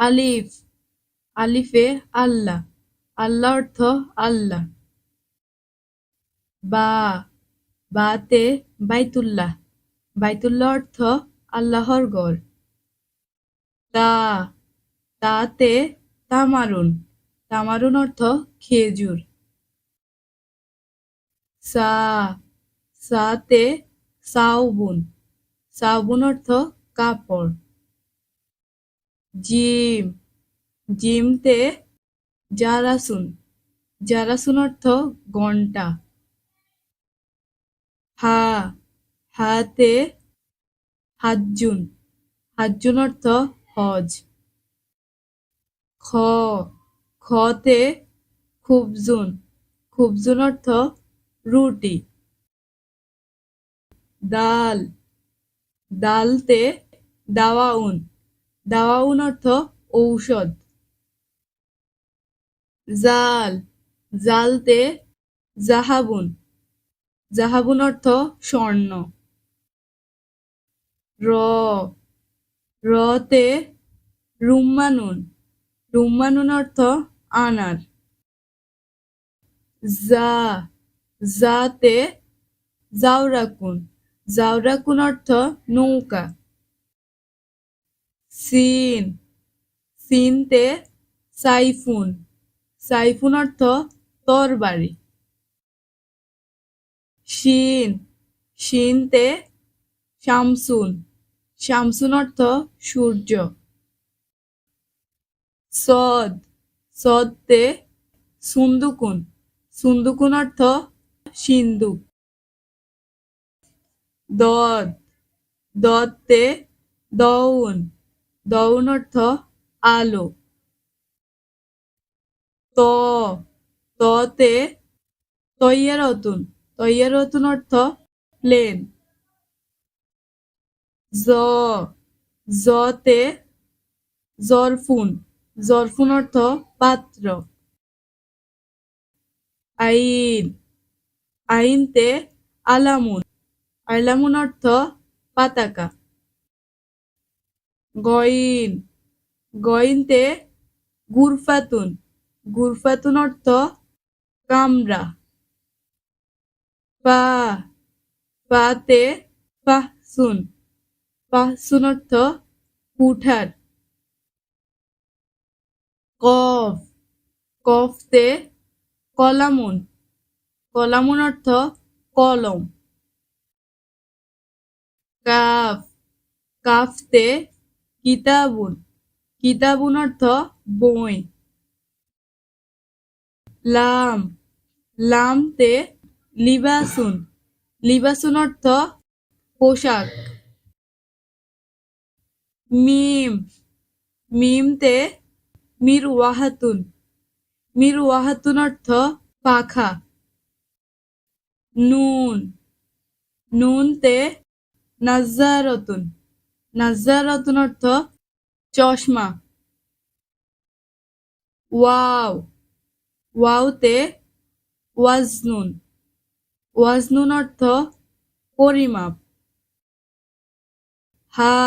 আলিফ, আলিফে আল্লাহ আল্লাহ অর্থ আল্লাহ বা, বাতে বাইতুল্লাহ বাইতুল্লাহ অর্থ আল্লাহর গড় তা, তাতে তামারুন তামারুন অর্থ খেজুর। সা, সাতে সাউবুন সাউবুন অর্থ কাপড়। জিম, জিমতে জারাসুন। জারাসুন অর্থ ঘণ্টা। হা, হাতে হাজ্জুন হাজ্জুন অর্থ হজ। খ, খতে খুবজুন। খুবজুন অর্থ রুটি। ডাল ডালতে দাওয়াউন। দাওয়াউন অর্থ ঔষধ। জাল, জালতে জাহাবুন। জাহাবুন অর্থ স্বর্ণ। র, রতে রুম্মানুন। রুম্মানুন অর্থ আনার। জা, জাতে জাউরাকুন জাউরাকুন অর্থ নৌকা। সিন। সিনতে সাইফুন। সাইফুন অর্থ তরবারি। শিন। শিনতে শামসুন। শামসুন অর্থ সূর্য। সদ। সদতে সুন্দুকুন। সুন্দুকুন অর্থ সিন্দুক। দদ। দত্তে দউন। দউন অর্থ আলো। ত, ততে তৈয়ারতুন। তৈয়ারতুন অর্থ প্লেন। জ, জতে জরফুন। জরফুন অর্থ পাত্র। আইন, আইনতে আলামুন। আলামুন অর্থ পাতাকা। গইন, গইনতে গুরফাতুন গুরফাতুন অর্থ কামরা। পা পাতে পাহসুন পাহসুন অর্থ কুঠার কফ, কফতে কলামুন কলামুন অর্থ কলম। কাফ, কাফতে কিতাবুন। কিতাবুন অর্থ বই। লাম। লামতে লিবাসুন। লিবাসুন অর্থ পোশাক। মিম। মিমতে মির ওয়াহাতুন মির ওয়াহাতুন অর্থ পাখা। নুন। নুনতে নাজারতুন নাজারতুন অর্থ চশমা। ওয়াও। ওয়াওতে ওয়াজনুন। ওয়াজনুন অর্থ পরিমাপ। হা।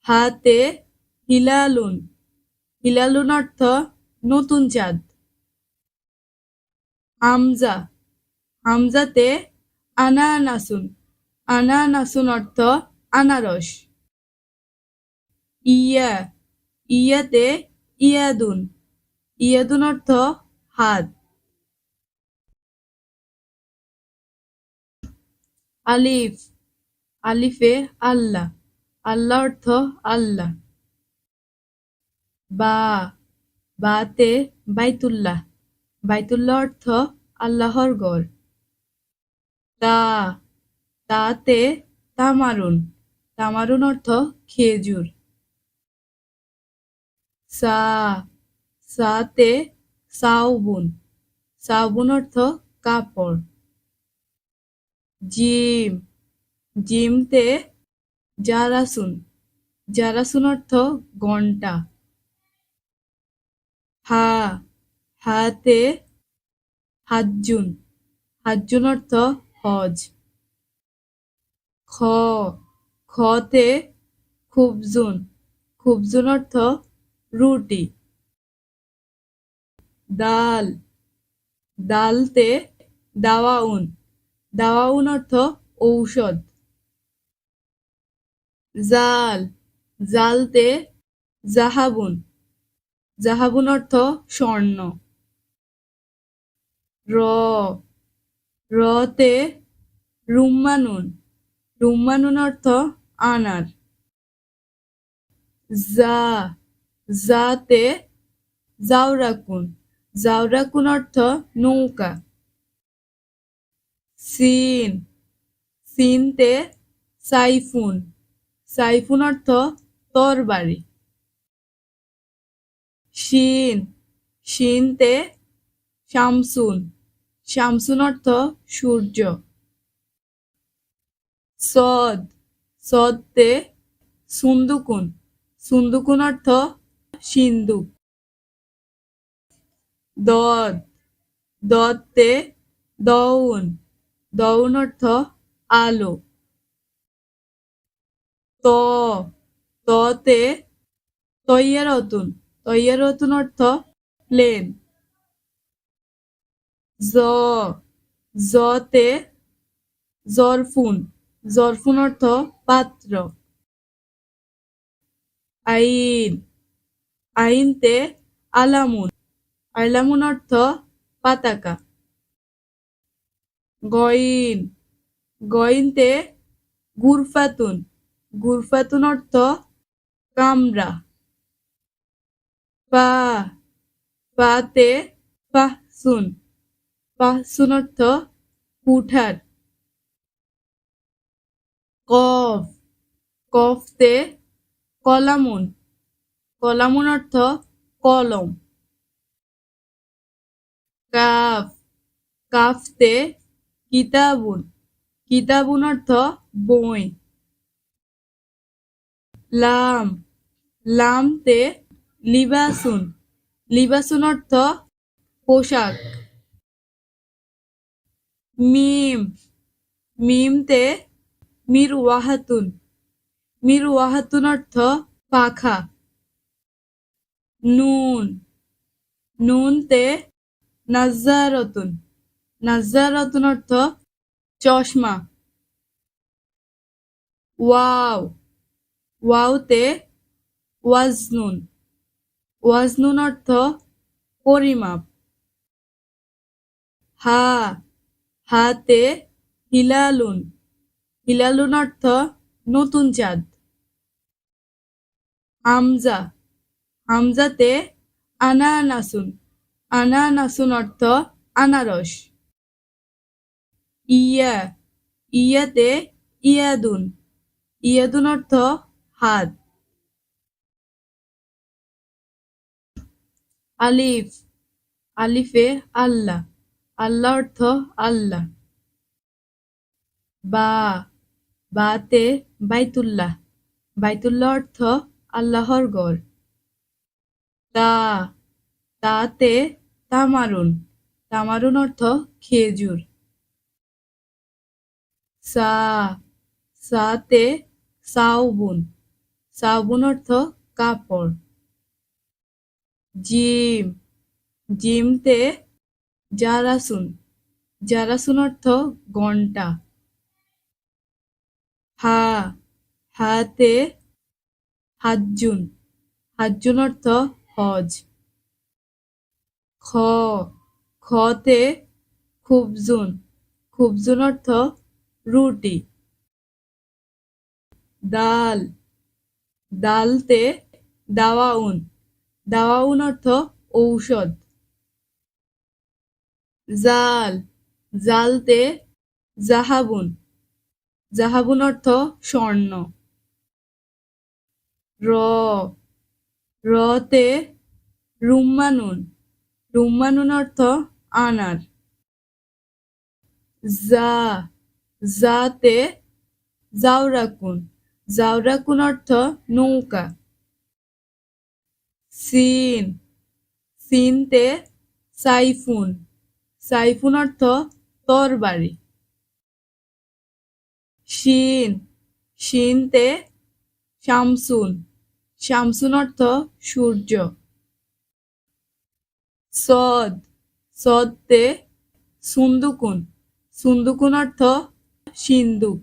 হাতে হিলালুন। হিলালুন অর্থ নতুন চাঁদ। হামজা। হামজাতে আনানাসুন। আনানাসুন অর্থ আনারস। ইয়া, ইয়াতে ইয়াদুন। ইয়াদুন অর্থ হাত। আলিফ, আলিফে আল্লাহ। আল্লাহ অর্থ আল্লাহ। বা, বাতে বাইতুল্লাহ। বাইতুল্লাহ অর্থ আল্লাহর গড় তা, তাতে তামারুন। তামারুন অর্থ খেজুর। সা, সাতে সাউবুন সাউবুন অর্থ কাপড়। জিম, জিমতে জারাসুন। জারাসুন অর্থ ঘণ্টা। হা, হাতে হাজ্জুন। হাজ্জুন অর্থ হজ। খ, খতে খুবজুন। খুবজুন অর্থ রুটি। দাল। দালতে দাওয়াউন। দাওয়াউন অর্থ ঔষধ। জাল। জালতে জাহাবুন। জাহাবুন অর্থ স্বর্ণ। র। রতে রুম্মানুন। রুম্মানুন অর্থ আনার। জা। জাতে জাউরাকুন জাউরাকুন অর্থ নৌকা। সিন সিনতে সাইফুন। সাইফুন অর্থ তরবারি। শিন। শিনতে শামসুন। শামসুন অর্থ সূর্য। সদ। সদতে সুন্দুকুন। সুন্দুকুন অর্থ সিন্দুক দদ দতে দউন। দউন অর্থ আলো। ত ততে তৈয়ারতুন। তৈয়ারতুন অর্থ প্লেন। জ জতে জরফুন। জরফুন অর্থ পাত্র। আইন। আইনতে আলামুন। আলামুন অর্থ পাতাকা। গইন। গইনতে গুরফাতুন। গুরফাতুন অর্থ কামরা। পা পাতে পাহসুন পাহসুন অর্থ কুঠার কফ। কফতে কলামুন। কলামুন অর্থ কলম। কাফ, কাফতে কিতাবুন। কিতাবুন অর্থ বই। লাম, লামতে লিবাসুন। লিবাসুন অর্থ পোশাক। মিম, মিমতে মির ওয়াহাতুন মির ওয়াহাতুন অর্থ পাখা। নুন। নুনতে নাজারতুন নাজারতুন অর্থ চশমা। ওয়াও। ওয়াওতে ওয়াজনুন। ওয়াজনুন অর্থ পরিমাপ। হা। হাতে হিলালুন। হিলালুন অর্থ নতুন চাঁদ। হামজা। হামজাতে আনানাসুন। আনানাসুন অর্থ আনারস। ইয়া, ইয়াতে ইয়াদুন। ইয়াদুন অর্থ হাত। আলিফ, আলিফে আল্লাহ। আল্লাহ অর্থ আল্লাহ। বা, বাতে বাইতুল্লাহ। বাইতুল্লাহ অর্থ আল্লাহর গড় তা, তাতে তামারুন। তামারুন অর্থ খেজুর। সা, সাতে সাউবুন। সাউবুন অর্থ কাপড়। জিম, জিমতে জারাসুন। জারাসুন অর্থ ঘণ্টা। হা, হাতে হাজ্জুন হাজ্জুন অর্থ হজ খ, খতে খুবজুন। খুবজুন অর্থ রুটি। ডাল ডালতে দাওয়াউন। দাওয়াউন অর্থ ঔষধ। জাল, জালতে জাহাবুন। জাহাবুন অর্থ স্বর্ণ। র রতে রুম্মানুন। রুম্মানুন অর্থ আনার। জা জাতে জাউরাকুন জাউরাকুন অর্থ নৌকা। সিন, সিনতে সাইফুন। সাইফুন অর্থ তরবারি। শিন, শিনতে শামসুন। শামসুন অর্থ সূর্য। সদ সদতে সুন্দুকুন। সুন্দুকুন অর্থ সিন্দুক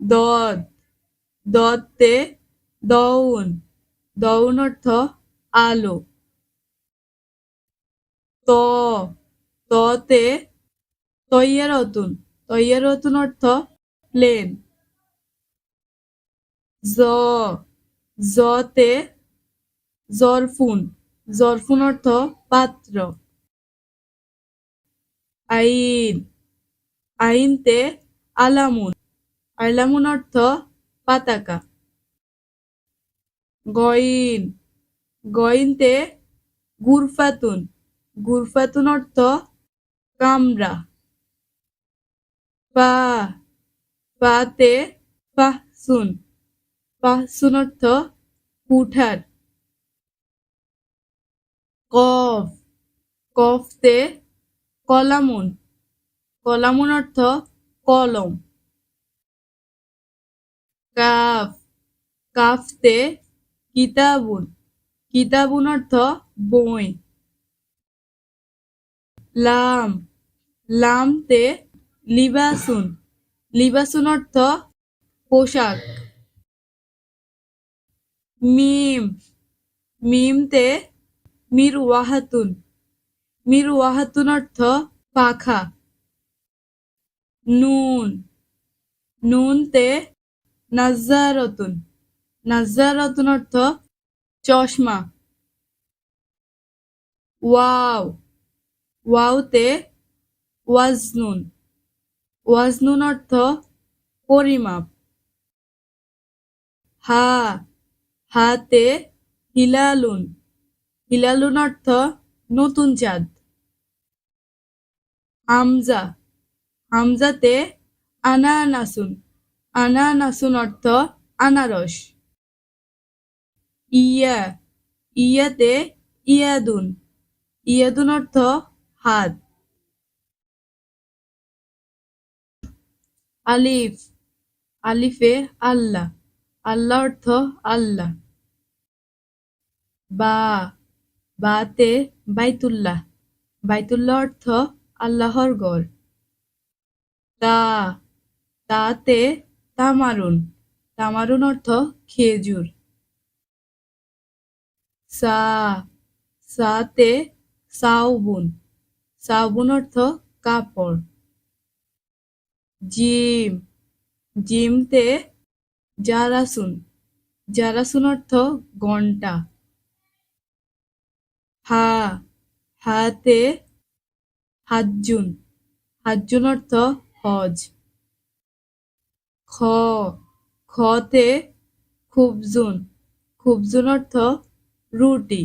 দদ দতে দউন। দউন অর্থ আলো। ত ততে তৈয়ারতুন। তৈয়ারতুন অর্থ প্লেন। জ, জতে, জরফুন জরফুন অর্থ পাত্র। আইন, আইনতে আলামুন আলামুন অর্থ পাতাকা। গইন, গইনতে গুরফাতুন গুরফাতুন অর্থ কামরা। পা পাতে পাহসুন পাহসুন অর্থ কুঠার কফ। কফতে কলামুন। কলামুন অর্থ কলম। কাফ। কাফতে কিতাবুন। কিতাবুন অর্থ বই। লাম। লামতে লিবাসুন। লিবাসুন অর্থ পোশাক। মিম মিমতে মির ওয়াহাতুন মির ওয়াহাতুন অর্থ পাখা। নুন নুনতে নাজারতুন নাজারতুন অর্থ চশমা। ওয়াও ওয়াওতে ওয়াজনুন। ওয়াজনুন অর্থ পরিমাপ। হা। হাতে হিলালুন। হিলালুন অর্থ নতুন চাঁদ হামজা। হামজাতে আনানাসুন। আনানাসুন অর্থ আনারস। ইয়া। ইয়াতে ইয়াদুন। ইয়াদুন অর্থ হাত। আলিফ। আলিফে আল্লাহ। আল্লাহ অর্থ আল্লাহ। বা বাতে বাইতুল্লাহ। বাইতুল্লাহ অর্থ আল্লাহর গড়। তা, তাতে তামারুন। তামারুন অর্থ খেজুর। সা, সাতে সাউবুন। সাউবুন অর্থ কাপড়। জিম, জিমতে জারাসুন। জারাসুন অর্থ ঘণ্টা। হা, হাতে হাজ্জুন হাজ্জুন অর্থ হজ। খ, খতে খুবজুন। খুবজুন অর্থ রুটি।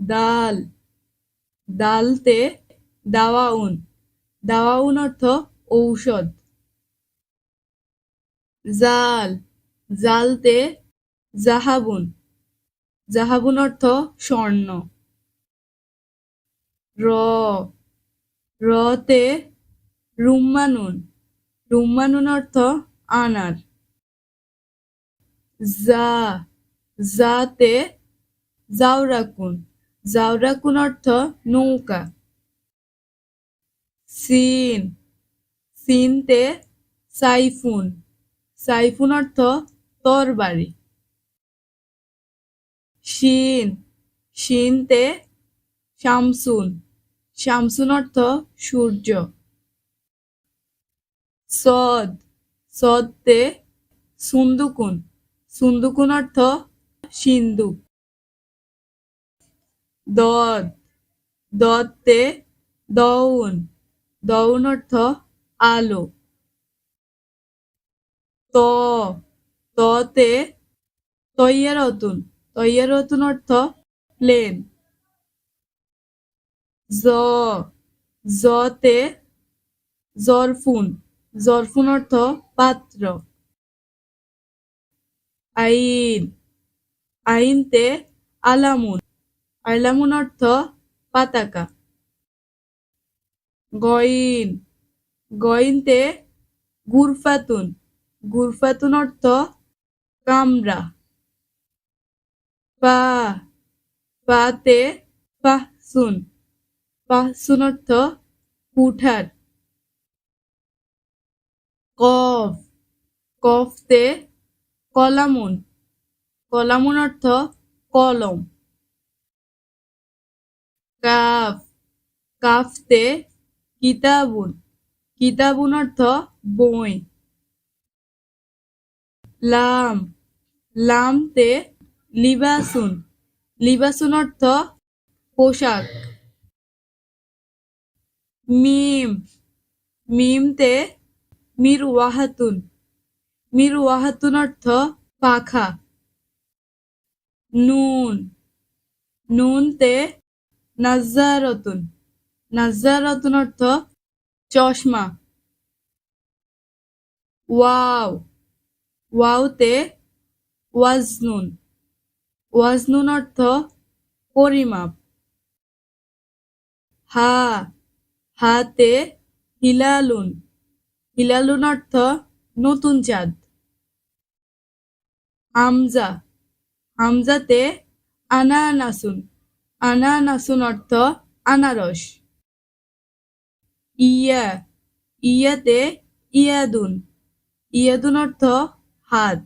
ডাল ডালতে দাওয়াউন। দাওয়াউন অর্থ ঔষধ। জাল, জালতে জাহাবুন। জাহাবুন অর্থ স্বর্ণ। র, রতে রুম্মানুন। রুম্মানুন অর্থ আনার। জা জাতে জাউরাকুন জাউরাকুন অর্থ নৌকা। সিন, সিনতে সাইফুন। সাইফুন অর্থ তরবারি। শিন, শিনতে শামসুন। শামসুন অর্থ সূর্য। সদ, সদতে সুন্দুকুন। সুন্দুকুন অর্থ সিন্দুক দদ দতে দউন। দউন অর্থ আলো। ত, ততে তৈয়ারতুন। তৈয়ারতুন অর্থ প্লেন জ, জতে জরফুন। জরফুন অর্থ পাত্র। আইন, আইনতে আলামুন। আলামুন অর্থ পতাকা। গইন, গইনতে গুরফাতুন। গুরফাতুন অর্থ কামরা। পা পাতে পাহসুন পাহসুন অর্থ কুঠার কফ। কফতে কলামুন। কলামুন অর্থ কলম। কাফ। কাফতে কিতাবুন। কিতাবুন অর্থ বই। লাম। লামতে লিবাসুন। লিবাসুন অর্থ পোশাক। মিম। মিমতে মিরওয়াহাতুন। মিরওয়াহাতুন অর্থ পাখা। নুন। নুনতে নাজারতুন নাজ্জারতুন অর্থ চশমা। ওয়াও। ওয়াওতে ওয়াজনুন। ওয়াজনুন অর্থ পরিমাপ হা হাতে হিলালুন হিলালুন অর্থ নতুন চাঁদ হামজা হামজাতে আনানাসুন আনানাসুন অর্থ আনারস ইয়া ইয়াতে ইয়াদুন ইয়াদুন অর্থ হাত